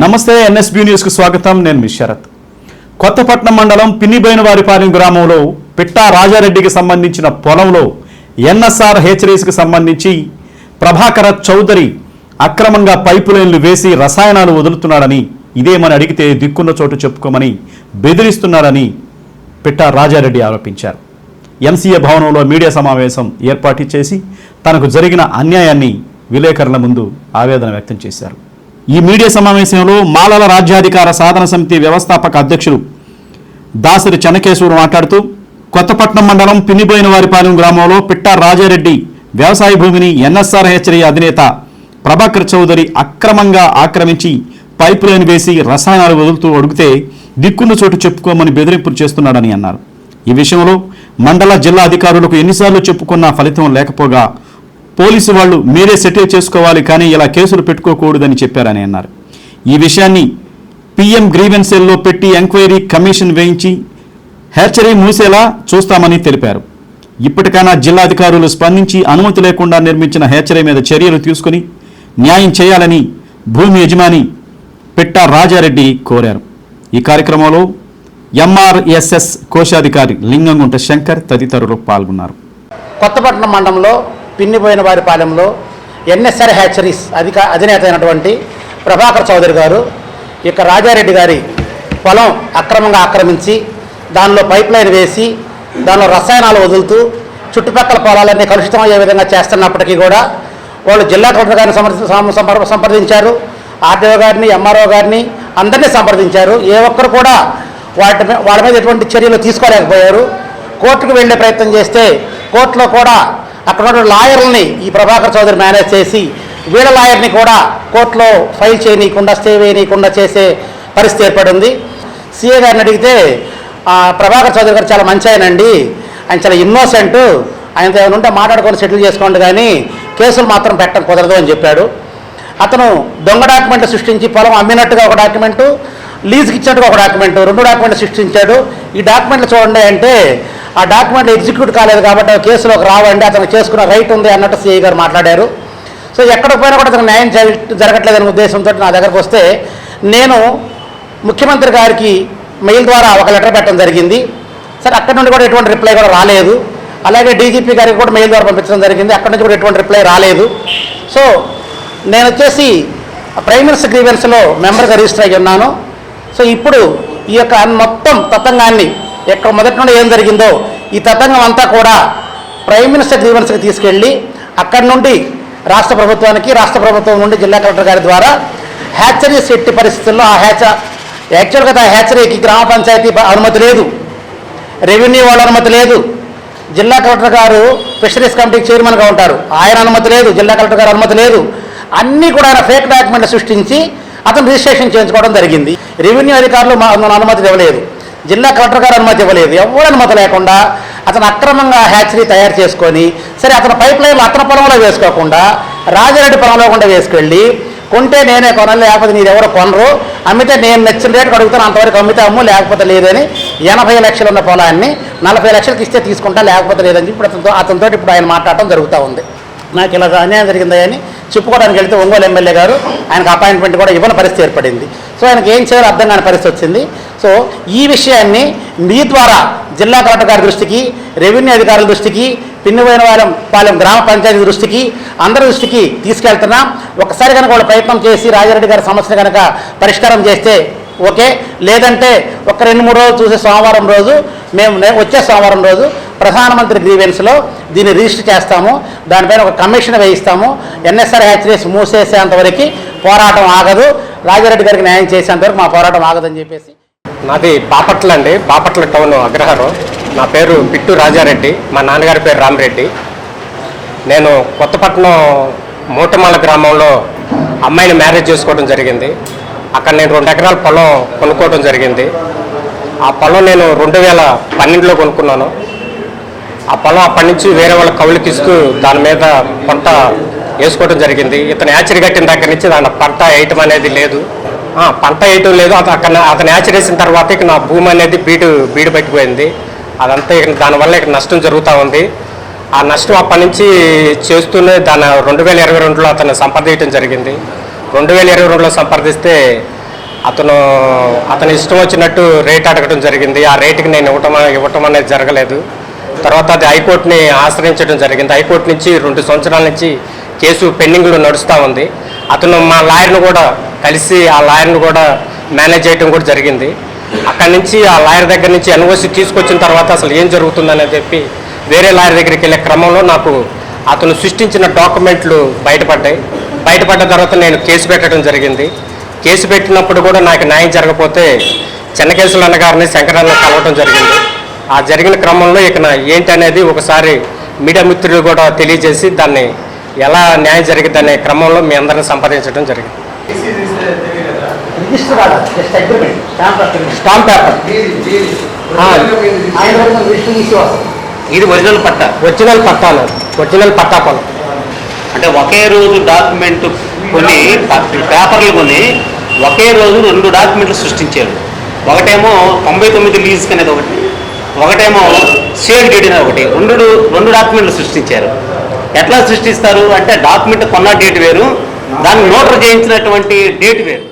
నమస్తే ఎన్ఎస్బి న్యూస్కు స్వాగతం. నేను మీ శరత్. కొత్తపట్నం మండలం పిన్నిబైనవారిపాలెం గ్రామంలో పిట్టా రాజారెడ్డికి సంబంధించిన పొలంలో ఎన్ఎస్ఆర్ హెచ్చరీస్కి సంబంధించి ప్రభాకర చౌదరి అక్రమంగా పైపు లైన్లు వేసి రసాయనాలు వదులుతున్నాడని ఇదేమని అడిగితే దిక్కున్న చోటు చెప్పుకోమని బెదిరిస్తున్నారని పిట్టా రాజారెడ్డి ఆరోపించారు. ఎంసీఏ భవనంలో మీడియా సమావేశం ఏర్పాటు చేసి తనకు జరిగిన అన్యాయాన్ని విలేకరుల ముందు ఆవేదన వ్యక్తం చేశారు. ఈ మీడియా సమావేశంలో మాలల రాజ్యాధికార సాధన సమితి వ్యవస్థాపక అధ్యక్షులు దాసరి చెన్నకేశ్వరు మాట్లాడుతూ కొత్తపట్నం మండలం పిన్నిబోయినవారిపాలెం గ్రామంలో పిట్టా రాజారెడ్డి వ్యవసాయ భూమిని ఎన్ఎస్ఆర్ హెచ్చరి అధినేత ప్రభాకర్ చౌదరి అక్రమంగా ఆక్రమించి పైప్ లైన్ వేసి రసాయనాలు వదులుతూ అడిగితే దిక్కున్న చోటు చెప్పుకోమని బెదిరింపులు చేస్తున్నాడని అన్నారు. ఈ విషయంలో మండల జిల్లా అధికారులకు ఎన్నిసార్లు చెప్పుకున్నా ఫలితం లేకపోగా పోలీసు వాళ్ళు మీరే సెటిల్ చేసుకోవాలి కానీ ఇలా కేసులు పెట్టుకోకూడదని చెప్పారని అన్నారు. ఈ విషయాన్ని పిఎం గ్రీవెన్స్ సెల్లో పెట్టి ఎంక్వైరీ కమిషన్ వేయించి హ్యాచరీ మూసేలా చూస్తామని తెలిపారు. ఇప్పటికైనా జిల్లాధికారులు స్పందించి అనుమతి లేకుండా నిర్మించిన హ్యాచరీ మీద చర్యలు తీసుకుని న్యాయం చేయాలని భూమి యజమాని పిట్ట రాజారెడ్డి కోరారు. ఈ కార్యక్రమంలో ఎంఆర్ఎస్ఎస్ కోశాధికారి లింగంగుంట శంకర్ తదితరులు పాల్గొన్నారు. కొత్తపట్నం మండలంలో పిన్నిపోయిన వారి పాలెంలో ఎన్ఎస్ఆర్ హ్యాచరీస్ అధిక అధినేత అయినటువంటి ప్రభాకర్ చౌదరి గారు ఇక రాజారెడ్డి గారి పొలం అక్రమంగా ఆక్రమించి దానిలో పైప్ లైన్ వేసి దానిలో రసాయనాలు వదులుతూ చుట్టుపక్కల పొలాలన్నీ కలుషితమయ్యే విధంగా చేస్తున్నప్పటికీ కూడా వాళ్ళు జిల్లా కలెక్టర్ గారిని సంప్రదించారు. ఆర్డీఓ గారిని ఎంఆర్ఓ గారిని అందరినీ సంప్రదించారు. ఏ ఒక్కరు కూడా వాటి వాళ్ళ మీద ఎటువంటి చర్యలు తీసుకోలేకపోయారు. కోర్టుకు వెళ్ళే ప్రయత్నం చేస్తే కోర్టులో కూడా అక్కడ ఉన్న లాయర్లని ఈ ప్రభాకర్ చౌదరి మేనేజ్ చేసి వీళ్ళ లాయర్ని కూడా కోర్టులో ఫైల్ చేయనీయకుండా స్టే వేయనీయకుండా చేసే పరిస్థితి ఏర్పడింది. సీఏ గారిని అడిగితే ప్రభాకర్ చౌదరి గారు చాలా మంచి ఆయనండి. ఆయన చాలా ఇన్నోసెంట్. ఆయనతో ఏమైనా ఉంటే మాట్లాడుకొని సెటిల్ చేసుకోండి కానీ కేసులు మాత్రం పెట్టడం కుదరదు అని చెప్పాడు. అతను దొంగ డాక్యుమెంట్ సృష్టించి పొలం అమ్మినట్టుగా ఒక డాక్యుమెంటు లీజుకి ఇచ్చినట్టుగా ఒక డాక్యుమెంట్ రెండు డాక్యుమెంట్లు సృష్టించాడు. ఈ డాక్యుమెంట్లు చూడండి అంటే ఆ డాక్యుమెంట్లు ఎగ్జిక్యూట్ కాలేదు కాబట్టి అవి కేసులోకి రావండి అతను చేసుకున్న రైట్ ఉంది అన్నట్టు సిఐ గారు మాట్లాడారు. సో ఎక్కడికి పోయినా కూడా అతను న్యాయం జరగ- జరగట్లేదనే ఉద్దేశంతో నా దగ్గరకు వస్తే నేను ముఖ్యమంత్రి గారికి మెయిల్ ద్వారా ఒక లెటర్ పెట్టడం జరిగింది. సరే అక్కడ నుండి కూడా ఎటువంటి రిప్లై కూడా రాలేదు. అలాగే డీజీపీ గారికి కూడా మెయిల్ ద్వారా పంపించడం జరిగింది. అక్కడ నుంచి కూడా ఎటువంటి రిప్లై రాలేదు. సో నేను వచ్చేసి ప్రైమ్ మినిస్టర్ గ్రీవెన్స్లో మెంబర్గా రిజిస్టర్ అయ్యి ఉన్నాను. సో ఇప్పుడు ఈ యొక్క మొత్తం తతంగాన్ని ఎక్కడ మొదటి నుండి ఏం జరిగిందో ఈ తతంగం అంతా కూడా ప్రైమ్ మినిస్టర్ గ్రీవెన్స్కి తీసుకెళ్ళి అక్కడి నుండి రాష్ట్ర ప్రభుత్వానికి రాష్ట్ర ప్రభుత్వం నుండి జిల్లా కలెక్టర్ గారి ద్వారా హ్యాచరీస్ ఎట్టి పరిస్థితుల్లో ఆ హ్యాచ యాక్చువల్గా ఆ హ్యాచరీకి గ్రామ పంచాయతీ అనుమతి లేదు. రెవెన్యూ వాళ్ళ అనుమతి లేదు. జిల్లా కలెక్టర్ గారు ఫిషరీస్ కమిటీకి చైర్మన్గా ఉంటారు. ఆయన అనుమతి లేదు జిల్లా కలెక్టర్ గారు అనుమతి లేదు. అన్నీ కూడా ఆయన ఫేక్ డాక్యుమెంట్లు సృష్టించి అతను రిజిస్ట్రేషన్ చేయించుకోవడం జరిగింది. రెవెన్యూ అధికారులు మా- అనుమతి ఇవ్వలేదు. జిల్లా కలెక్టర్ గారు అనుమతి ఇవ్వలేదు. ఎవరు అనుమతి లేకుండా అతను అక్రమంగా హ్యాచరీ తయారు చేసుకొని సరే అతను పైప్ లైన్లు అతని పొలంలో వేసుకోకుండా రాజారెడ్డి పొలంలో కూడా వేసుకెళ్ళి కొంటే నేనే కొనాలి లేకపోతే మీరు ఎవరో కొనరు అమ్మితే నేను నచ్చిన రేటు అడుగుతాను అంతవరకు అమ్మితే అమ్ము లేకపోతే లేదని ఎనభై లక్షలు ఉన్న పొలాన్ని నలభై లక్షలకి ఇస్తే తీసుకుంటా లేకపోతే లేదని చెప్పి ఇప్పుడు అతనితో అతనితో ఇప్పుడు ఆయన మాట్లాడటం జరుగుతూ ఉంది. నాకు ఇలా అన్యాయం జరిగిందని చెప్పుకోవడానికి వెళ్తే ఒంగోలు ఎమ్మెల్యే గారు ఆయనకు అపాయింట్మెంట్ కూడా ఇవ్వని పరిస్థితి ఏర్పడింది. సో ఆయనకి ఏం చేయాలో అర్థం కాని పరిస్థితి వచ్చింది. సో ఈ విషయాన్ని మీ ద్వారా జిల్లా కలెక్టర్ గారి దృష్టికి రెవెన్యూ అధికారుల దృష్టికి పిన్నిపోయిన వాళ్ళం పాలెం గ్రామ పంచాయతీ దృష్టికి అందరి దృష్టికి తీసుకెళ్తున్నాం. ఒకసారి కనుక వాళ్ళు ప్రయత్నం చేసి రాజారెడ్డి గారి సమస్యను కనుక పరిష్కారం చేస్తే ఓకే. లేదంటే ఒక రెండు మూడు రోజులు చూసే సోమవారం రోజు మేము వచ్చే సోమవారం రోజు ప్రధానమంత్రి గ్రీవెన్స్లో దీన్ని రిజిస్టర్ చేస్తాము. దానిపైన ఒక కమిషన్ వేయిస్తాము. ఎన్ఎస్ఆర్ హ్యాచరీస్ మూసేసేంతవరకు పోరాటం ఆగదు. రాజారెడ్డి గారికి న్యాయం చేసేంతవరకు మా పోరాటం ఆగదని చెప్పేసి నాది బాపట్ల అండి బాపట్ల టౌన్ అగ్రహారం. నా పేరు పిట్టు రాజారెడ్డి మా నాన్నగారి పేరు రామరెడ్డి. నేను కొత్తపట్నం మూటమాల గ్రామంలో అమ్మాయిని మ్యారేజ్ చేసుకోవడం జరిగింది. అక్కడ నేను రెండు ఎకరాల పొలం కొనుక్కోవడం జరిగింది. ఆ పొలం నేను రెండు వేల పన్నెండులో కొనుక్కున్నాను. ఆ పొలం అప్పటి నుంచి వేరే వాళ్ళ కవులకి ఇస్తూ దాని మీద పంట వేసుకోవడం జరిగింది. ఇతను యాచరి కట్టిన దగ్గర నుంచి దాని పంట వేయటం అనేది లేదు. పంట వేయటం లేదు. అత- అక్కడ అతను యాచరి వేసిన తర్వాత ఇక నా భూమి అనేది బీడు బీడు పట్టిపోయింది. అదంతా ఇక దానివల్ల ఇక నష్టం జరుగుతూ ఉంది. ఆ నష్టం అప్పటి నుంచి చేస్తూనే దాని రెండు వేల ఇరవై రెండులో అతను సంప్రదించడం జరిగింది. రెండు వేల ఇరవై రెండులో సంప్రదిస్తే అతను అతని ఇష్టం వచ్చినట్టు రేట్ అడగడం జరిగింది. ఆ రేటుకి నేను ఇవ్వటం ఇవ్వటం అనేది జరగలేదు. తర్వాత అది హైకోర్టుని ఆశ్రయించడం జరిగింది. హైకోర్టు నుంచి రెండు సంవత్సరాల నుంచి కేసు పెండింగ్లో నడుస్తూ ఉంది. అతను మా లాయర్ను కూడా కలిసి ఆ లాయర్ని కూడా మేనేజ్ చేయడం కూడా జరిగింది. అక్కడి నుంచి ఆ లాయర్ దగ్గర నుంచి ఎన్ఓసి తీసుకొచ్చిన తర్వాత అసలు ఏం జరుగుతుందని చెప్పి వేరే లాయర్ దగ్గరికి వెళ్ళే క్రమంలో నాకు అతను సృష్టించిన డాక్యుమెంట్లు బయటపడ్డాయి. బయటపడ్డ తర్వాత నేను కేసు పెట్టడం జరిగింది. కేసు పెట్టినప్పుడు కూడా నాకు న్యాయం జరగకపోతే చిన్న అన్న అన్నగారిని శంకరన్న కలవటం జరిగింది. ఆ జరిగిన క్రమంలో ఇక ఏంటి అనేది ఒకసారి మీడియా మిత్రులు కూడా తెలియజేసి దాన్ని ఎలా న్యాయం జరిగిందనే క్రమంలో మీ అందరిని సంప్రదించడం జరిగింది. రిజిస్టర్ కాదు just agreement stamp agreement stamp paper. ఆయన రిజిస్టర్ ఇది ఒరిజినల్ పట్ట. ఒరిజినల్ పట్టాను ఒరిజినల్ పట్టా పొలం అంటే ఒకే రోజు డాక్యుమెంట్ కొని పేపర్లు కొని ఒకే రోజు రెండు డాక్యుమెంట్లు సృష్టించారు. ఒకటేమో తొంభై తొమ్మిది లీజ్ అనేది ఒకటి ఒకటేమో సేల్ డీడ్ అనేది ఒకటి. రెండు రెండు డాక్యుమెంట్లు సృష్టించారు. ఎట్లా సృష్టిస్తారు అంటే డాక్యుమెంట్ కొన్న డేట్ వేరు దాన్ని నోటర్ చేయించినటువంటి డేట్ వేరు.